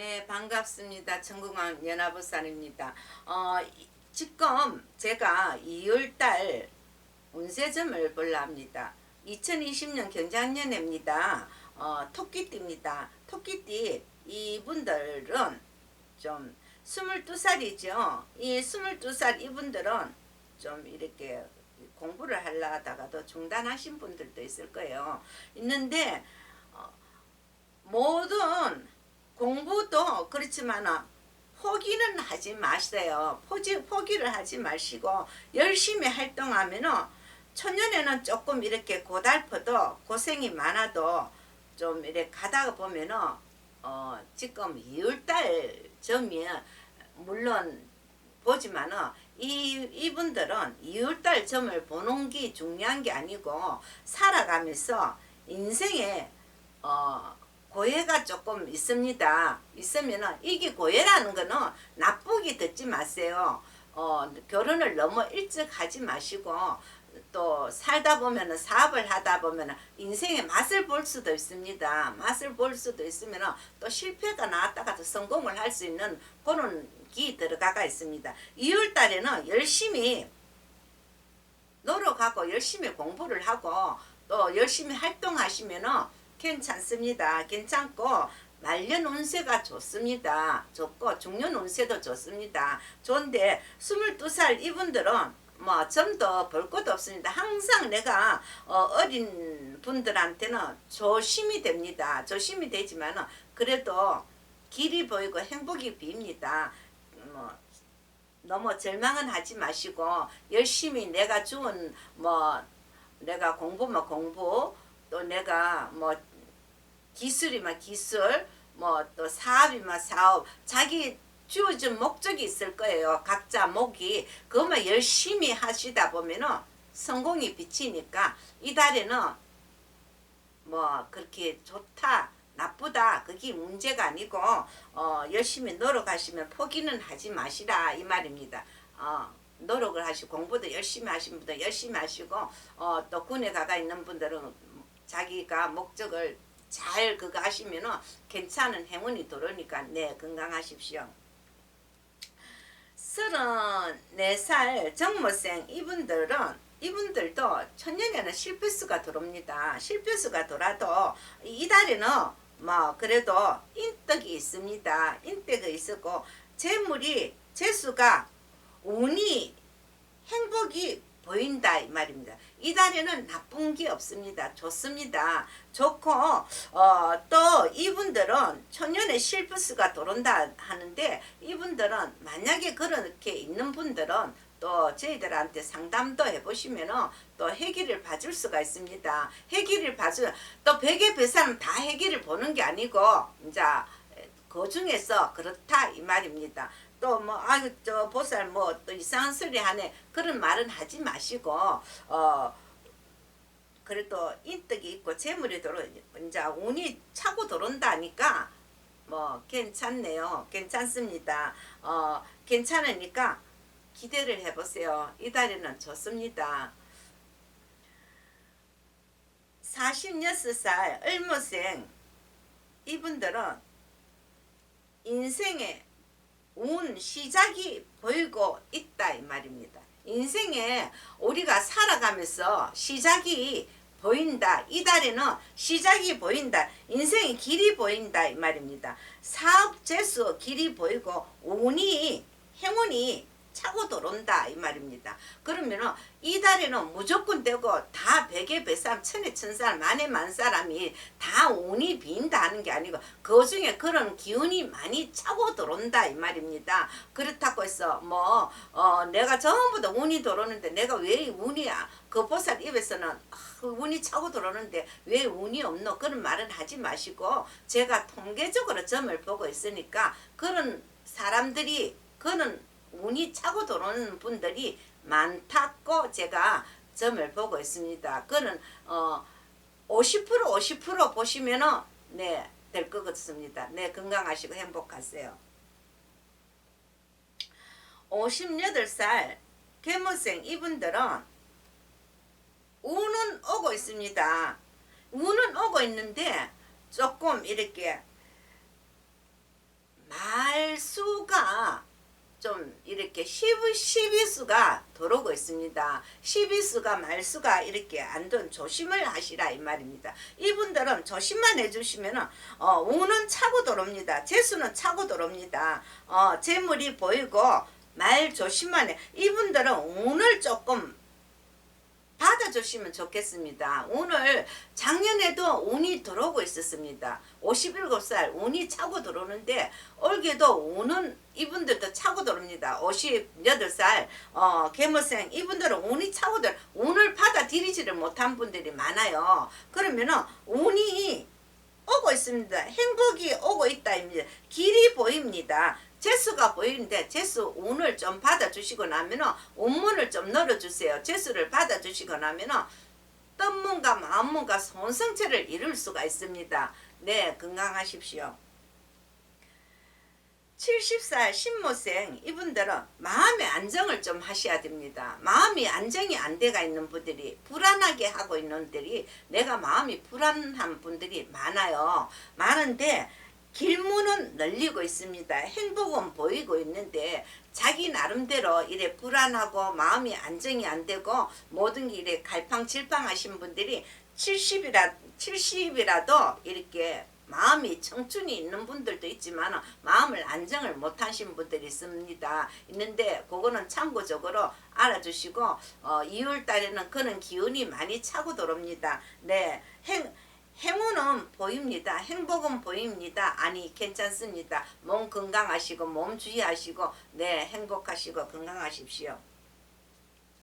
네, 반갑습니다. 전국왕 연합의사입니다. 어, 이- 지금 제가 2월달 운세점을 볼라 합니다. 2020년 경자년입니다. 어, 토끼띠입니다. 토끼띠 이분들은 좀 22살이죠. 이 22살 이분들은 좀 이렇게 공부를 하려다가도 중단하신 분들도 있을 거예요. 있는데 어, 모든 공부도 그렇지만 포기는 하지 마세요. 포기, 포기를 하지 마시고 열심히 활동하면은 초년에는 조금 이렇게 고달퍼도 고생이 많아도 좀 이렇게 가다가 보면은 어 지금 2월달 점이 물론 보지만은 이 이분들은 2월달 점을 보는 게 중요한 게 아니고 살아가면서 인생에 어 고해가 조금 있습니다. 있으면은 이게 고해라는 거는 나쁘게 듣지 마세요. 어 결혼을 너무 일찍 하지 마시고 또 살다 보면은 사업을 하다 보면은 인생의 맛을 볼 수도 있습니다. 맛을 볼 수도 있으면은 또 실패가 나왔다가 또 성공을 할 수 있는 그런 기 들어가가 있습니다. 2월 달에는 열심히 노력하고 열심히 공부를 하고 또 열심히 활동하시면은 괜찮습니다. 괜찮고 말년 운세가 좋습니다. 좋고 중년 운세도 좋습니다. 좋은데 22살 이분들은 뭐 점도 볼 것도 없습니다. 항상 내가 어, 린 분들한테는 조심이 됩니다. 조심이 되지만 그래도 길이 보이고 행복이 빕니다. 뭐 너무 절망은 하지 마시고 열심히 내가 주은 뭐 내가 공부면 공부 또 내가 뭐 기술이면 기술 뭐 또 사업이면 사업 자기 주어진 목적이 있을 거예요 각자 목이 그것만 열심히 하시다 보면은 성공이 비치니까 이 달에는 뭐 그렇게 좋다 나쁘다 그게 문제가 아니고 어 열심히 노력하시면 포기는 하지 마시라 이 말입니다. 어 노력을 하시고 공부도 열심히 하신 분들 열심히 하시고 어 또 군에 가가 있는 분들은 자기가 목적을 잘 그거 하시면은 괜찮은 행운이 들어오니까 네 건강하십시오. 서른네 살 정모생 이분들은 이분들도 천년에는 실패수가 들어옵니다. 실패수가 돌아도 이 달에는 뭐 그래도 인덕이 있습니다. 인덕이 있었고 재물이 재수가 운이 행복이 보인다 이 말입니다. 이 달에는 나쁜 게 없습니다. 좋습니다. 좋고 어, 또 이분들은 천년의 실프스가 들어온다 하는데 이분들은 만약에 그렇게 있는 분들은 또 저희들한테 상담도 해보시면은 또 해기를 봐줄 수가 있습니다. 해기를 봐주 또 백의 배사는 다 해기를 보는 게 아니고 이제 그 중에서 그렇다 이 말입니다. 또 뭐 아유 저 보살 뭐 또 이상한 소리 하네. 그런 말은 하지 마시고 어 그래도 인덕이 있고 재물이 들어 이제 운이 차고 들어온다니까 뭐 괜찮네요. 괜찮습니다. 어 괜찮으니까 기대를 해보세요. 이 달에는 좋습니다. 46살 을무생. 이분들은 인생의 운 시작이 보이고 있다 이 말입니다. 인생에 우리가 살아가면서 시작이 보인다. 이 달에는 시작이 보인다. 인생의 길이 보인다 이 말입니다. 사업 재수 길이 보이고 운이 행운이 차고 들어온다 이 말입니다. 그러면은 이 달에는 무조건 되고 다 백에 백삼 천에 천살 만에 만 사람이 다 운이 빈다 하는 게 아니고 그 중에 그런 기운이 많이 차고 들어온다 이 말입니다. 그렇다고 해서 뭐 어, 내가 전부 다 운이 들어오는데 내가 왜 운이야? 그 보살 입에서는 아, 그 운이 차고 들어오는데 왜 운이 없노? 그런 말은 하지 마시고 제가 통계적으로 점을 보고 있으니까 그런 사람들이 그는 운이 차고 들어오는 분들이 많다고 제가 점을 보고 있습니다. 그는 어 50% 50% 보시면은 네, 될 것 같습니다. 네, 건강하시고 행복하세요. 58살 개모생 이분들은 운은 오고 있습니다. 운은 오고 있는데 조금 이렇게 이렇게 12, 12수가 들어오고 있습니다. 12수가 말수가 이렇게 안된 조심을 하시라 이 말입니다. 이분들은 조심만 해주시면은 어, 운은 차고 들어옵니다. 재수는 차고 들어옵니다. 어, 재물이 보이고 말 조심만 해. 이분들은 운을 조금 받아주시면 좋겠습니다. 오늘 작년에도 운이 들어오고 있었습니다. 57살 운이 차고 들어오는데 올게도 운은 이분들도 차고 들어옵니다. 58살 어, 개모생 이분들은 운이 차고 들어 운을 받아들이지를 못한 분들이 많아요. 그러면은 운이 오고 있습니다. 행복이 오고 있다입니다. 길이 보입니다. 재수가 보이는데 재수 운을 좀 받아주시고 나면은 운문을 좀 넣어주세요. 재수를 받아주시고 나면은 뜻문과 마음문과 손성체를 이룰 수가 있습니다. 네, 건강하십시오. 70살 신모생 이분들은 마음의 안정을 좀 하셔야 됩니다. 마음이 안정이 안 돼가 있는 분들이 불안하게 하고 있는 분들이 내가 마음이 불안한 분들이 많아요. 많은데 길문은 열리고 있습니다. 행복은 보이고 있는데 자기 나름대로 이래 불안하고 마음이 안정이 안 되고 모든 게 이래 갈팡질팡하신 분들이 70이라 70이라도 이렇게 마음이 청춘이 있는 분들도 있지만 마음을 안정을 못 하신 분들이 있습니다. 있는데 그거는 참고적으로 알아주시고 어, 2월 달에는 그런 기운이 많이 차고 들어옵니다. 네. 행 행운은 보입니다. 행복은 보입니다. 아니 괜찮습니다. 몸 건강하시고 몸 주의하시고 네 행복하시고 건강하십시오.